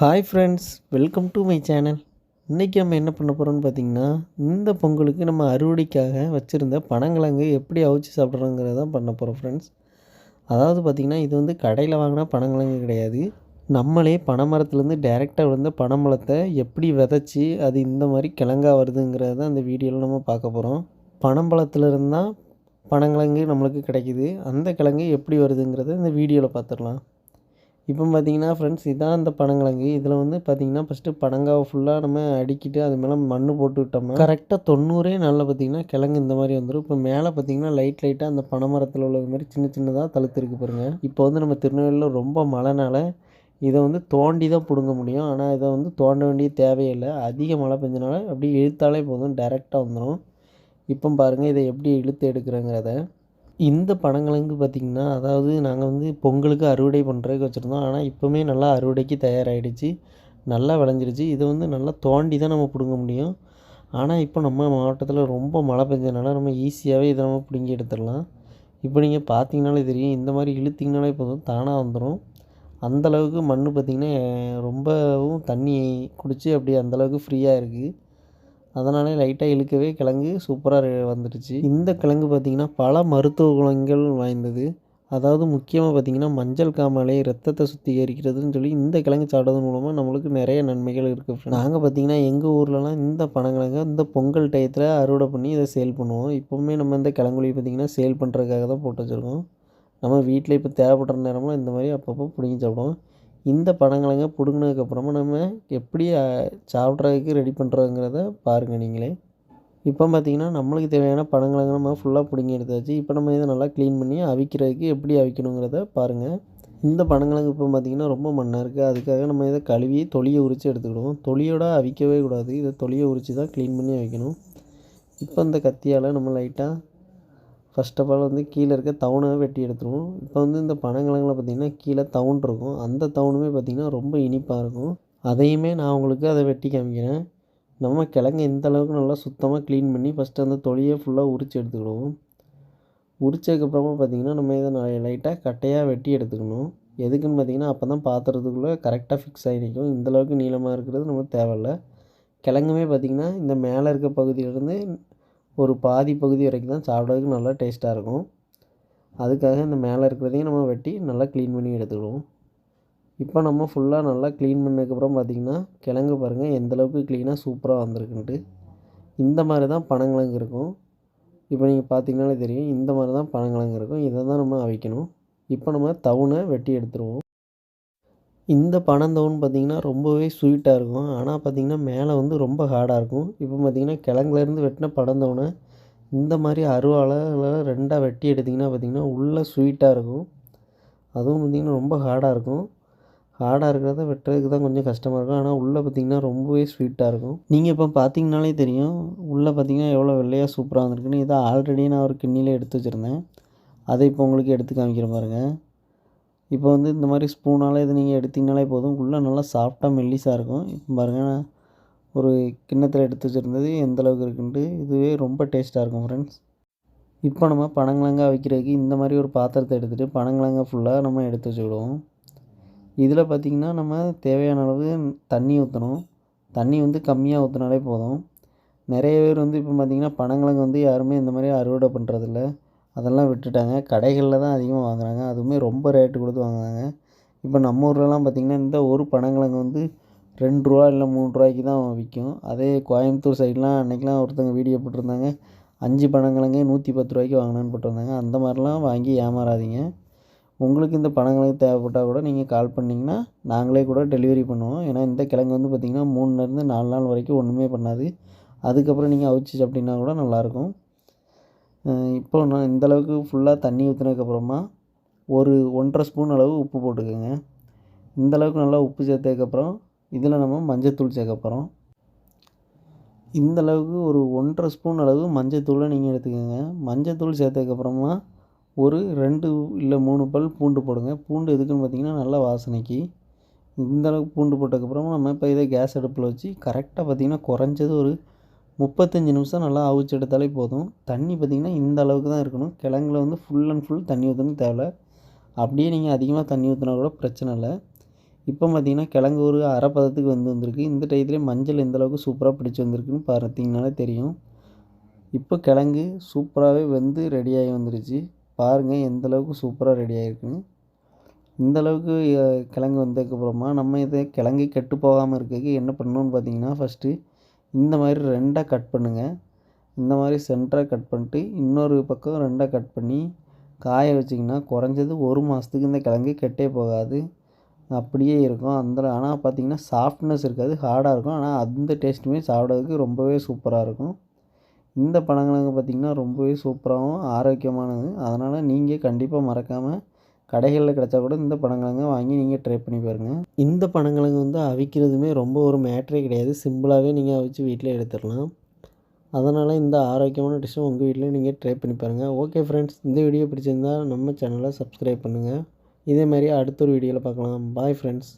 Hi friends welcome to my channel இன்றைக்கி நம்ம என்ன பண்ண போகிறோம்னு பார்த்தீங்கன்னா இந்த பொங்கலுக்கு நம்ம அறுவடைக்காக வச்சுருந்த பனங்கிழங்கு எப்படி அவிச்சு சாப்பிட்றோங்கிறத தான் பண்ண போகிறோம் ஃப்ரெண்ட்ஸ் அதாவது பார்த்திங்கன்னா இது வந்து கடையில் வாங்கினா பனங்கிழங்கு கிடையாது. நம்மளே பனைமரத்துலேருந்து டைரெக்டாக விழுந்த பனைமரத்தை எப்படி விதைச்சி அது இந்த மாதிரி கிழங்கா வருதுங்கிறத தான் இந்த வீடியோவில் நம்ம பார்க்க போகிறோம் பனம்பழத்துலேருந்து தான் பனங்கிழங்கு நம்மளுக்கு கிடைக்கிது. அந்த கிழங்கு எப்படி வருதுங்கிறத இந்த வீடியோவில் பார்த்துடலாம் இப்போ பார்த்தீங்கன்னா ஃப்ரெண்ட்ஸ் இதான் அந்த பனங்கிழங்கு இதில் வந்து பார்த்தீங்கன்னா ஃபஸ்ட்டு பனங்காவை ஃபுல்லாக நம்ம அடிக்கிட்டு அது மேலே மண் போட்டு விட்டோம்னா கரெக்டாக தொண்ணூறே நாளில் பார்த்தீங்கன்னா கிழங்கு இந்த மாதிரி வந்துடும் இப்போ மேலே பார்த்தீங்கன்னா லைட் லைட்டாக அந்த பனைமரத்தில் உள்ளது மாதிரி சின்ன சின்னதாக தழுத்துருக்கு பாருங்கள் இப்போ வந்து நம்ம திருநெல்வேலியில் ரொம்ப மழைனால இதை வந்து தோண்டி தான் பிடுங்க முடியும். ஆனால் இதை வந்து தோண்ட வேண்டிய தேவையில்லை அதிக மழை பெஞ்சனால அப்படியே இழுத்தாலே போதும் டைரெக்டாக வந்துடும் இப்போ பாருங்கள் இதை எப்படி இழுத்து எடுக்கிறேங்கிறத. இந்த பனங்கிழங்கு பார்த்திங்கன்னா அதாவது நாங்கள் வந்து பொங்கலுக்கு அறுவடை பண்ணுறதுக்கு வச்சுருந்தோம். ஆனால் இப்போவுமே நல்லா அறுவடைக்கு தயாராகிடுச்சு நல்லா விளைஞ்சிருச்சு. இதை வந்து நல்லா தோண்டி தான் நம்ம பிடுங்க முடியும். ஆனால் இப்போ நம்ம மாவட்டத்தில் ரொம்ப மழை பெஞ்சதுனால நம்ம ஈஸியாகவே இதை நம்ம பிடுங்கி எடுத்துடலாம். இப்போ நீங்கள் பார்த்தீங்கனாலே தெரியும். இந்த மாதிரி இழுத்திங்கனாலே போதும். தானாக வந்துடும் அந்தளவுக்கு மண் பார்த்திங்கன்னா ரொம்பவும் தண்ணி குடித்து அப்படியே அந்தளவுக்கு ஃப்ரீயாக இருக்குது அதனாலே லைட்டாக இழுக்கவே கிழங்கு சூப்பராக வந்துடுச்சு. இந்த கிழங்கு பார்த்திங்கன்னா பல மருத்துவ குணங்கள் வாய்ந்தது. அதாவது முக்கியமாக பார்த்திங்கன்னா மஞ்சள் காமாலை ரத்தத்தை சுத்திகரிக்கிறதுன்னு சொல்லி இந்த கிழங்கு சாப்பிட்றது மூலமாக நம்மளுக்கு நிறைய நன்மைகள் இருக்குது நாங்கள் பார்த்திங்கன்னா எங்கள் ஊர்லலாம் இந்த பனங்கிழங்க இந்த பொங்கல் டயத்தில் அறுவடை பண்ணி இதை சேல் பண்ணுவோம். இப்போவுமே நம்ம இந்த கிழங்குலி பார்த்திங்கன்னா சேல் பண்ணுறதுக்காக தான் போட்டு வச்சுருக்கோம். நம்ம வீட்டில் இப்போ தேவைப்படுற நேரமாக இந்த மாதிரி அப்பப்போ பிடிங்கி சாப்பிடுவோம். இந்த பனங்கிழங்க பிடுங்கினதுக்கப்புறமா நம்ம எப்படி சாப்பிட்றதுக்கு ரெடி பண்ணுறோங்கிறத பாருங்கள் நீங்களே. இப்போ பார்த்திங்கன்னா நம்மளுக்கு தேவையான பனங்கிழங்கு நம்ம ஃபுல்லாக பிடுங்கி எடுத்தாச்சு. இப்போ நம்ம இதை நல்லா க்ளீன் பண்ணி அவிக்கிறதுக்கு எப்படி அவிக்கணுங்கிறத பாருங்கள் இந்த பனங்கிழங்கு இப்போ பார்த்திங்கன்னா ரொம்ப மண்ணாக இருக்குது அதுக்காக நம்ம இதை கழுவி தொலியை உரித்து எடுத்துக்கிடுவோம். தொலியோட அவிக்கவே கூடாது. இதை தொலியை உரித்து தான் க்ளீன் பண்ணி வைக்கணும் இப்போ இந்த கத்தியால் நம்ம லைட்டாக ஃபஸ்ட் ஆஃப் ஆல் வந்து கீழே இருக்க தவணை வெட்டி எடுத்துருவோம். இப்போ வந்து இந்த பனங்கிழங்குல பார்த்திங்கன்னா கீழே தவுன் இருக்கும். அந்த தவுனுமே பார்த்திங்கன்னா ரொம்ப இனிப்பாக இருக்கும். அதையுமே நான் உங்களுக்கு அதை வெட்டி காமிக்கிறேன். நம்ம கிழங்கு எந்த அளவுக்கு நல்லா சுத்தமாக க்ளீன் பண்ணி ஃபஸ்ட்டு அந்த தொலியை ஃபுல்லாக உரித்து எடுத்துக்கிடுவோம். உரிச்சதுக்கப்புறமா பார்த்திங்கன்னா நம்ம இதை லைட்டாக கட்டையாக வெட்டி எடுத்துக்கணும். எதுக்குன்னு பார்த்திங்கன்னா அப்போ தான் பாத்திரத்துக்குள்ளே கரெக்டாக ஃபிக்ஸ் ஆகி நிற்கும். இந்தளவுக்கு நீளமாக இருக்கிறது நமக்கு தேவையில்ல. கிழங்குமே பார்த்திங்கன்னா இந்த மேலே இருக்க பகுதியிலேருந்து ஒரு பாதி பகுதி வரைக்கும் தான் சாப்பிட்றதுக்கு நல்லா டேஸ்ட்டாக இருக்கும். அதுக்காக இந்த மேலே இருக்கிறதையும் நம்ம வெட்டி நல்லா க்ளீன் பண்ணி எடுத்துக்கிடுவோம். இப்போ நம்ம ஃபுல்லாக நல்லா க்ளீன் பண்ணதுக்கப்புறம் பார்த்திங்கன்னா கிழங்கு பாருங்கள் எந்தளவுக்கு க்ளீனாக சூப்பராக வந்திருக்குன்ட்டு. இந்த மாதிரி தான் பனங்கிழங்கு இருக்கும். இப்போ நீங்கள் பார்த்தீங்கனாலே தெரியும் இந்த மாதிரி தான் பனங்கிழங்கு இருக்கும். இதை தான் நம்ம அவிக்கணும். இப்போ நம்ம தவுனை வெட்டி எடுத்துருவோம். இந்த பனந்தவுன் பார்த்திங்கன்னா ரொம்பவே ஸ்வீட்டாக இருக்கும். ஆனால் பார்த்திங்கன்னா மேலே வந்து ரொம்ப ஹார்டாக இருக்கும். இப்போ பார்த்திங்கன்னா கிழங்குலேருந்து வெட்டின பனந்தவுனை இந்த மாதிரி அருவால் ரெண்டாக வெட்டி எடுத்திங்கன்னா பார்த்திங்கன்னா உள்ளே ஸ்வீட்டாக இருக்கும். அதுவும் பார்த்திங்கன்னா ரொம்ப ஹார்டாக இருக்கும். ஹார்டாக இருக்கிறத வெட்டுறதுக்கு தான் கொஞ்சம் கஷ்டமாக இருக்கும். ஆனால் உள்ளே பார்த்திங்கன்னா ரொம்பவே ஸ்வீட்டாக இருக்கும். நீங்கள் இப்போ பார்த்தீங்கனாலே தெரியும் உள்ளே பார்த்திங்கன்னா எவ்வளோ வெள்ளையாக சூப்பராக வந்திருக்குன்னு. இதை ஆல்ரெடி நான் ஒரு கிண்ணியில் எடுத்து வச்சுருந்தேன். அதை இப்போ உங்களுக்கு எடுத்து காமிக்கிற பாருங்கள் இப்போ வந்து இந்த மாதிரி ஸ்பூனால் இது நீங்கள் எடுத்திங்கனாலே போதும். உள்ளே நல்லா சாஃப்டாக மெல்லிஸாக இருக்கும். இப்போ பாருங்கள் ஒரு கிண்ணத்தில் எடுத்து வச்சுருந்தது எந்த அளவுக்கு இருக்குன்ட்டு இதுவே ரொம்ப டேஸ்ட்டாக இருக்கும் ஃப்ரெண்ட்ஸ் இப்போ நம்ம பனங்கிழங்காய் வைக்கிறதுக்கு இந்த மாதிரி ஒரு பாத்திரத்தை எடுத்துகிட்டு பனங்கிழங்காய் ஃபுல்லாக நம்ம எடுத்து வச்சுக்கிடுவோம். இதில் பார்த்திங்கன்னா நம்ம தேவையான அளவு தண்ணி ஊற்றணும் தண்ணி வந்து கம்மியாக ஊற்றினாலே போதும். நிறைய பேர் வந்து இப்போ பார்த்திங்கன்னா பனங்கிழங்கு வந்து யாருமே இந்த மாதிரி அறுவடை பண்ணுறதில்ல அதெல்லாம் விட்டுட்டாங்க. கடைகளில் தான் அதிகமாக வாங்குகிறாங்க அதுவுமே ரொம்ப ரேட்டு கொடுத்து வாங்குகிறாங்க இப்போ நம்ம ஊர்லலாம் பார்த்திங்கன்னா இந்த ஒரு பனங்கிழங்கு வந்து ரெண்டு ரூபா இல்லை மூணு ரூபாய்க்கு தான் விற்கும் அதே கோயம்புத்தூர் சைட்லாம் அன்றைக்கிலாம் ஒருத்தவங்க வீடியோ போட்டிருந்தாங்க. அஞ்சு பனங்கிழங்கே நூற்றி பத்து ரூபாய்க்கு வாங்கினேன்னு போட்டிருந்தாங்க. அந்த மாதிரிலாம் வாங்கி ஏமாறாதீங்க. உங்களுக்கு இந்த பனங்கிழங்கு தேவைப்பட்டால் கூட நீங்கள் கால் பண்ணிங்கன்னா நாங்களே கூட டெலிவரி பண்ணுவோம். ஏன்னா இந்த கிழங்கு வந்து பார்த்திங்கன்னா மூணுலேருந்து நாலு நாள் வரைக்கும் ஒன்றுமே பண்ணாது. அதுக்கப்புறம் நீங்கள் அவிச்சு சாப்பிட்டிங்கன்னா கூட நல்லாயிருக்கும் இப்போ நான் இந்தளவுக்கு ஃபுல்லாக தண்ணி ஊற்றினதுக்கப்புறமா ஒரு ஒன்றரை ஸ்பூன் அளவு உப்பு போட்டுக்கோங்க. இந்தளவுக்கு நல்லா உப்பு சேர்த்ததுக்கப்புறம் இதில் நம்ம மஞ்சத்தூள் சேர்க்க போகிறோம் இந்தளவுக்கு ஒரு ஒன்றரை ஸ்பூன் அளவு மஞ்சத்தூளை நீங்கள் எடுத்துக்கோங்க. மஞ்சத்தூள் சேர்த்ததுக்கப்புறமா ஒரு ரெண்டு இல்லை மூணு பல் பூண்டு போடுங்க. பூண்டு எதுக்குன்னு பார்த்தீங்கன்னா நல்லா வாசனைக்கு. இந்தளவுக்கு பூண்டு போட்டதுக்கப்புறமா நம்ம இப்போ இதை கேஸ் அடுப்பில் வச்சு கரெக்டாக பார்த்திங்கன்னா குறைஞ்சது ஒரு முப்பத்தஞ்சு நிமிஷம் நல்லா அவிச்சு எடுத்தாலே போதும். தண்ணி பார்த்திங்கன்னா இந்த அளவுக்கு தான் இருக்கணும். கிழங்குல வந்து ஃபுல் அண்ட் ஃபுல் தண்ணி ஊற்றணும் தேவை அப்படியே நீங்கள் அதிகமாக தண்ணி ஊற்றினா கூட பிரச்சனை இல்லை. இப்போ பார்த்திங்கன்னா கிழங்கு ஒரு அரை பதத்துக்கு வந்து வந்திருக்கு. இந்த டயத்துலேயே மஞ்சள் எந்த அளவுக்கு சூப்பராக பிடிச்சி வந்திருக்குன்னு பார்த்தீங்கனாலே தெரியும். இப்போ கிழங்கு சூப்பராகவே வந்து ரெடியாகி வந்துருச்சு. பாருங்கள் எந்த அளவுக்கு சூப்பராக ரெடி ஆகிருக்குன்னு இந்த அளவுக்கு கிழங்கு வந்ததுக்கப்புறமா நம்ம இதை கிழங்கு கெட்டு போகாமல் இருக்கிறதுக்கு என்ன பண்ணணும்னு பார்த்தீங்கன்னா ஃபஸ்ட்டு இந்த மாதிரி ரெண்டாக கட் பண்ணுங்கள் இந்த மாதிரி சென்டராக கட் பண்ணிட்டு இன்னொரு பக்கம் ரெண்டாக கட் பண்ணி காய வச்சிங்கன்னா குறைஞ்சது ஒரு மாதத்துக்கு இந்த கிழங்கு கெட்டே போகாது. அப்படியே இருக்கும். அந்த ஆனால் பார்த்திங்கன்னா சாஃப்ட்னஸ் இருக்காது ஹார்டாக இருக்கும். ஆனால் அந்த டேஸ்ட்டுமே சாப்பிட்றதுக்கு ரொம்பவே சூப்பராக இருக்கும். இந்த பழங்கிழங்கு பார்த்திங்கன்னா ரொம்பவே சூப்பராகவும் ஆரோக்கியமானது. அதனால் நீங்கள் கண்டிப்பாக மறக்காமல் கடைகளில் கிடச்சா கூட இந்த பனங்கிழங்க வாங்கி நீங்கள் ட்ரை பண்ணி பாருங்கள் இந்த பனங்கிழங்கு வந்து அவிக்கிறதுமே ரொம்ப ஒரு மேட்ரே கிடையாது. சிம்பிளாகவே நீங்கள் அவிச்சு வீட்டில் எடுத்துடலாம். அதனால் இந்த ஆரோக்கியமான டிஷ்ஷை உங்கள் வீட்டில் நீங்கள் ட்ரை பண்ணி பாருங்கள் ஓகே ஃப்ரெண்ட்ஸ் இந்த வீடியோ பிடிச்சிருந்தா நம்ம சேனலை சப்ஸ்கிரைப் பண்ணுங்கள் இதே மாதிரி அடுத்த ஒரு வீடியோவில் பார்க்கலாம். Bye friends